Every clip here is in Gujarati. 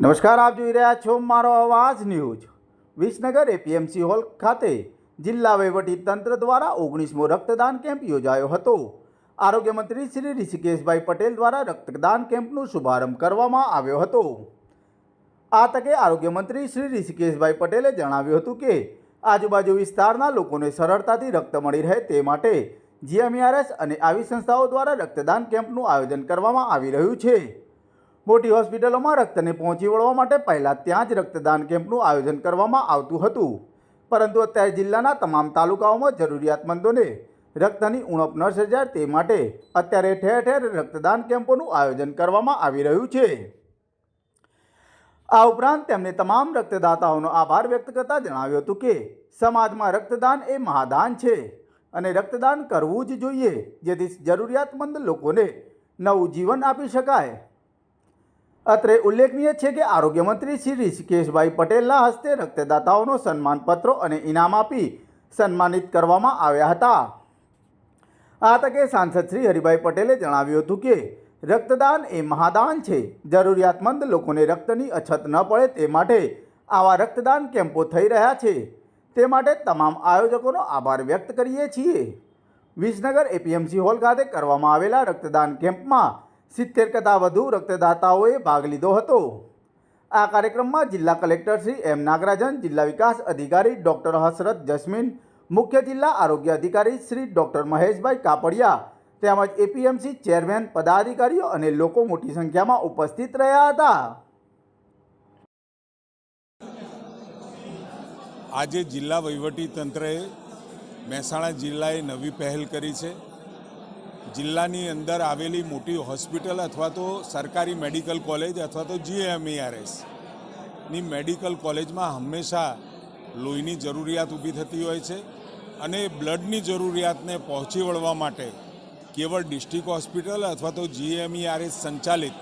નમસ્કાર, આપ જોઈ રહ્યા છો મારો અવાજ ન્યૂઝ. વિસનગર એપીએમસી હોલ ખાતે જિલ્લા તંત્ર દ્વારા ઓગણીસમો રક્તદાન કેમ્પ યોજાયો હતો. આરોગ્ય મંત્રી શ્રી ઋષિકેશભાઈ પટેલ દ્વારા રક્તદાન કેમ્પનો શુભારંભ કરવામાં આવ્યો હતો. આ તકે આરોગ્ય મંત્રી શ્રી ઋષિકેશભાઈ પટેલે જણાવ્યું હતું કે, આજુબાજુ વિસ્તારના લોકોને સરળતાથી રક્ત મળી રહે તે માટે જીએમઆરએસ અને આવી સંસ્થાઓ દ્વારા રક્તદાન કેમ્પનું આયોજન કરવામાં આવી રહ્યું છે. મોટી હોસ્પિટલોમાં રક્તને પહોંચી વળવા માટે પહેલાં ત્યાં જ રક્તદાન કેમ્પનું આયોજન કરવામાં આવતું હતું. પરંતુ અત્યારે જિલ્લાના તમામ તાલુકાઓમાં જરૂરિયાતમંદોને રક્તની ઉણપ ન સર્જાય તે માટે અત્યારે ઠેર ઠેર રક્તદાન કેમ્પોનું આયોજન કરવામાં આવી રહ્યું છે. આ ઉપરાંત તેમણે તમામ રક્તદાતાઓનો આભાર વ્યક્ત કરતા જણાવ્યું હતું કે, સમાજમાં રક્તદાન એ મહાદાન છે અને રક્તદાન કરવું જ જોઈએ, જેથી જરૂરિયાતમંદ લોકોને નવું જીવન આપી શકાય. અત્રે ઉલ્લેખનીય છે કે આરોગ્ય મંત્રી શ્રી ઋષિકેશભાઈ પટેલના હસ્તે રક્તદાતાઓનો સન્માનપત્રો અને ઇનામ આપી સન્માનિત કરવામાં આવ્યા હતા. આ તકે સાંસદ શ્રી હરિભાઈ પટેલે જણાવ્યું હતું કે રક્તદાન એ મહાદાન છે. જરૂરિયાતમંદ લોકોને રક્તની અછત ન પડે તે માટે આવા રક્તદાન કેમ્પો થઈ રહ્યા છે. તે માટે તમામ આયોજકોનો આભાર વ્યક્ત કરીએ છીએ. વિસનગર એપીએમસી હોલ ખાતે કરવામાં આવેલા રક્તદાન કેમ્પમાં સિત્તેર કરતાં વધુ રક્તદાતાઓએ ભાગ લીધો હતો. આ કાર્યક્રમમાં જિલ્લા કલેક્ટર શ્રી એમ નાગરાજન, જિલ્લા વિકાસ અધિકારી ડૉક્ટર હસરત જસ્મીન, મુખ્ય જિલ્લા આરોગ્ય અધિકારી શ્રી ડૉક્ટર મહેશભાઈ કાપડિયા તેમજ એપીએમસી ચેરમેન પદાધિકારીઓ અને લોકો મોટી સંખ્યામાં ઉપસ્થિત રહ્યા હતા. આજે જિલ્લા વહીવટી તંત્રએ મહેસાણા જિલ્લાએ નવી પહેલ કરી છે. જિલ્લાની અંદર આવેલી મોટી હોસ્પિટલ અથવા તો સરકારી મેડિકલ કોલેજ અથવા તો જીએમઈઆરએસની મેડિકલ કોલેજમાં હંમેશા લોહીની જરૂરિયાત ઊભી થતી હોય છે અને બ્લડની જરૂરિયાતને પહોંચી વળવા માટે કેવળ ડિસ્ટ્રિક્ટ હોસ્પિટલ અથવા તો જીએમઈઆરએસ સંચાલિત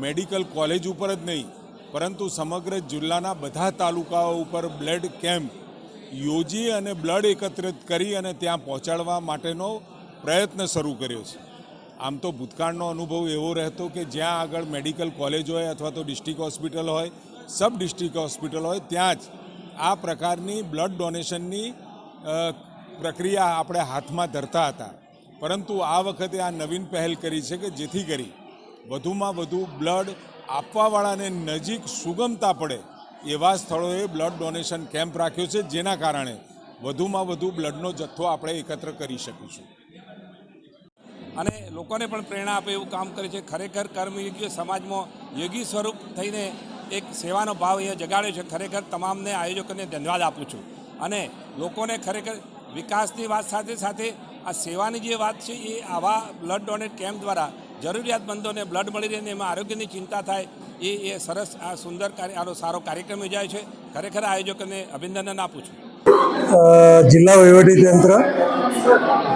મેડિકલ કોલેજ ઉપર જ નહીં, પરંતુ સમગ્ર જિલ્લાના બધા તાલુકાઓ ઉપર બ્લડ કેમ્પ યોજી અને બ્લડ એકત્રિત કરી અને ત્યાં પહોંચાડવા માટેનો પ્રયત્ન શરૂ કર્યો છે. આમ તો ભૂતકાળનો અનુભવ એવો રહેતો કે જ્યાં આગળ મેડિકલ કોલેજ હોય અથવા તો ડિસ્ટ્રિક્ટ હોસ્પિટલ હોય, સબ ડિસ્ટ્રિક્ટ હોસ્પિટલ હોય, ત્યાં જ આ પ્રકારની બ્લડ ડોનેશનની પ્રક્રિયા આપણે હાથમાં ધરતા હતા. પરંતુ આ વખતે આ નવીન પહેલ કરી છે કે જેથી કરી વધુમાં વધુ બ્લડ આપવાવાળાને નજીક સુગમતા પડે એવા સ્થળોએ બ્લડ ડોનેશન કેમ્પ રાખ્યો છે, જેના કારણે વધુમાં વધુ બ્લડનો જથ્થો આપણે એકત્ર કરી શકીશું. અને લોકોને પણ પ્રેરણા આપે એવું કામ કરે છે. ખરેખર કર્મયોગીઓ સમાજમાં યોગી સ્વરૂપ થઈને એક સેવાનો ભાવ અહીંયા જગાડ્યો છે. ખરેખર તમામને આયોજકોને ધન્યવાદ આપું છું. અને લોકોને ખરેખર વિકાસની વાત સાથે સાથે આ સેવાની જે વાત છે એ આવા બ્લડ ડોનેટ કેમ્પ દ્વારા જરૂરિયાતમંદોને બ્લડ મળી રહે અને એમાં આરોગ્યની ચિંતા થાય એ એ સરસ આ સુંદર કાર્ય, આનો સારો કાર્યક્રમ યોજાય છે. ખરેખર આયોજકોને અભિનંદન આપું છું. જિલ્લા વહીવટીતંત્ર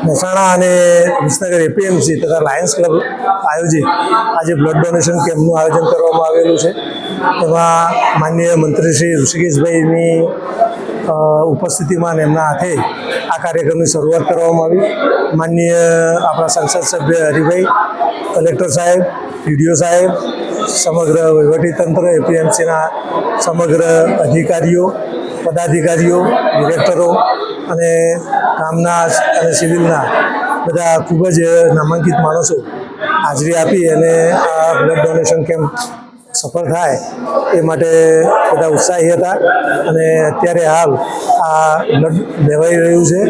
મહેસાણા અને વિસનગર એપીએમસી તથા લાયન્સ ક્લબ આયોજિત આજે બ્લડ ડોનેશન કેમ્પનું આયોજન કરવામાં આવેલું છે. એમાં માનનીય મંત્રી શ્રી ઋષિકેશભાઈની ઉપસ્થિતિમાં અને એમના હાથે આ કાર્યક્રમની શરૂઆત કરવામાં આવી. માનનીય આપણા સંસદ સભ્ય હરિભાઈ, કલેક્ટર સાહેબ ડીડીઓ સાહેબ, સમગ્ર વહીવટીતંત્ર એપીએમસીના સમગ્ર અધિકારીઓ પદાધિકારીઓ ડિરેક્ટરો અને કામના અને સિવિલના બધા ખૂબ જ નામાંકિત માણસો હાજરી આપી અને આ બ્લડ ડોનેશન કેમ્પ સફળ થાય એ માટે બધા ઉત્સાહી હતા. અને અત્યારે હાલ આ બ્લડ લેવાઈ રહ્યું છે.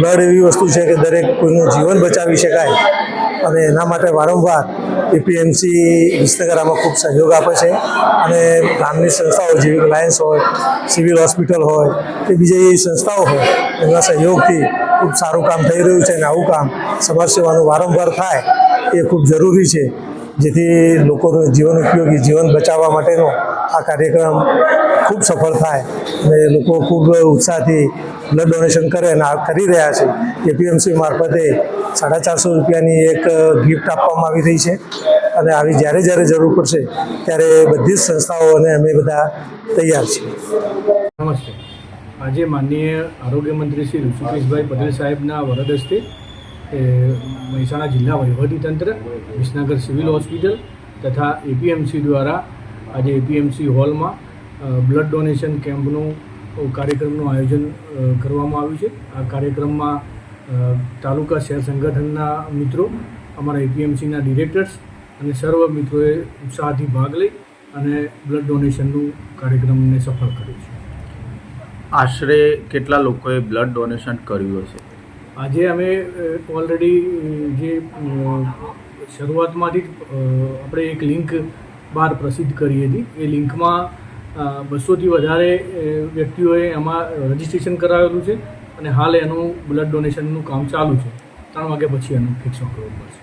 બ્લડ એવી વસ્તુ છે કે દરેક કોઈનું જીવન બચાવી શકાય. અને એના માટે વારંવાર એપીએમસી વિસનગર આમાં ખૂબ સહયોગ આપે છે. અને ગામની સંસ્થાઓ જેવી લાયન્સ હોય સિવિલ હોસ્પિટલ હોય, કે બીજી એવી સંસ્થાઓ હોય, એમના સહયોગથી ખૂબ સારું કામ થઈ રહ્યું છે અને આવું કામ સમાજ સેવાનું વારંવાર થાય એ ખૂબ જરૂરી છે. જેથી લોકોનું જીવન ઉપયોગી જીવન બચાવવા માટેનો આ કાર્યક્રમ ખૂબ સફળ થાય અને લોકો ખૂબ ઉત્સાહથી બ્લડ ડોનેશન કરે અને આ કરી રહ્યા છે. એપીએમસી મારફતે સાડા ચારસો રૂપિયાની એક ગિફ્ટ આપવામાં આવી રહી છે અને આવી જ્યારે જ્યારે જરૂર પડશે ત્યારે બધી જ સંસ્થાઓ અને અમે બધા તૈયાર છીએ. નમસ્તે. આજે માનનીય આરોગ્ય મંત્રી શ્રી ઋષિકેશભાઈ પટેલ સાહેબના વરદ હસ્તે મહેસાણા જિલ્લા વહીવટીતંત્ર વિસનગર સિવિલ હોસ્પિટલ તથા એપીએમસી દ્વારા આજે એપીએમસી હોલમાં બ્લડ ડોનેશન કેમ્પનું કાર્યક્રમનું આયોજન કરવામાં આવ્યું છે. આ કાર્યક્રમમાં તાલુકા શહેર સંગઠનના મિત્રો, અમારા એપીએમસીના ડિરેક્ટર્સ અને સર્વ મિત્રોએ ઉત્સાહથી ભાગ લઈ અને બ્લડ ડોનેશનનું કાર્યક્રમને સફળ કર્યું છે. આશરે કેટલા લોકોએ બ્લડ ડોનેશન કર્યું હશે? આજે અમે ઓલરેડી જે શરૂઆતમાંથી આપણે એક લિંક બહાર પ્રસિદ્ધ કરી હતી. એ લિંકમાં બસોથી વધારે વ્યક્તિઓએ એમાં રજિસ્ટ્રેશન કરાવેલું છે અને હાલ એનું બ્લડ ડોનેશનનું કામ ચાલુ છે. ત્રણ વાગ્યા પછી એનું ફિક્સ કરવું પડશે